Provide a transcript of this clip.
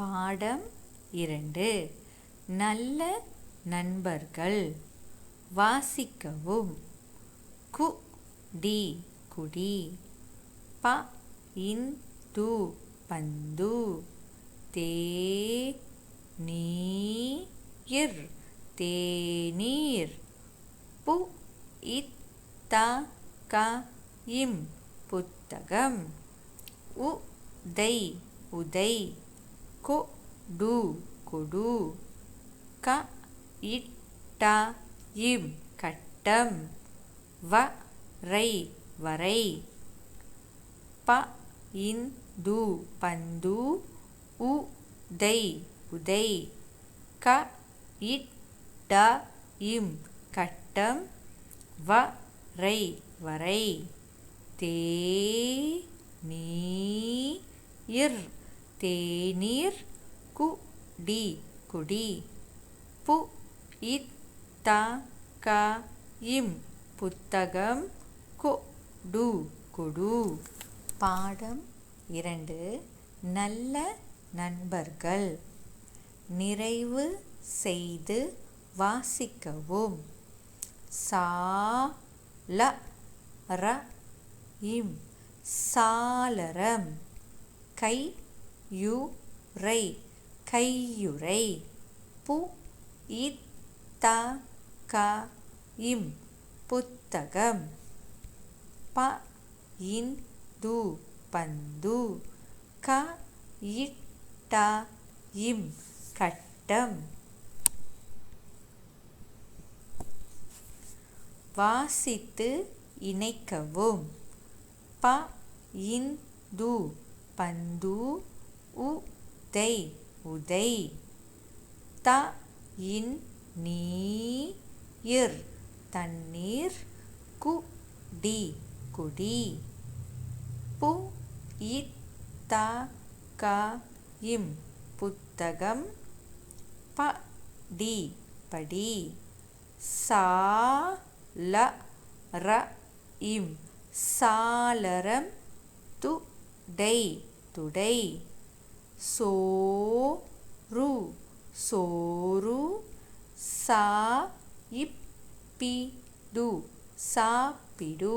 பாடம் இரண்டு. நல்ல நண்பர்கள். வாசிக்கவும். கு டி குடி. ப இன் து பந்து. தே நீ இர். தேநீர் பு இத் த க இம். புத்தகம். உ தை உதை. கொ டு கொடு க இட் இம் கட்டம் வ ரை வரை. ப இன் து பந்து உ தை உதை. க இட் இம் கட்டம் வ ரை வரை. தே நீ இர். தேநீர் கு டி குடி பு இத் த க இம் புத்தகம் கு டு குடு பாடம் இரண்டு. நல்ல நண்பர்கள். நிறைவு செய்து வாசிக்கவும். சா ல ர இம். சாளரம். கை யுரை கையுறை பு இத் த க இம் புத்தகம். ப இன் து பந்து. க இட் ட இம் கட்டம். வாசித்து இணைக்கவும். ப இன் து பந்து. உதை உதை. த இன் நீர் தண்ணீர் கு டி குடி. பு இத் த க இம். புத்தகம் ப டி படி. சா ல ர இம். சாளரம் து டை துடை. சோ ரு சோறு சா இப் பி டு சாப்பிடு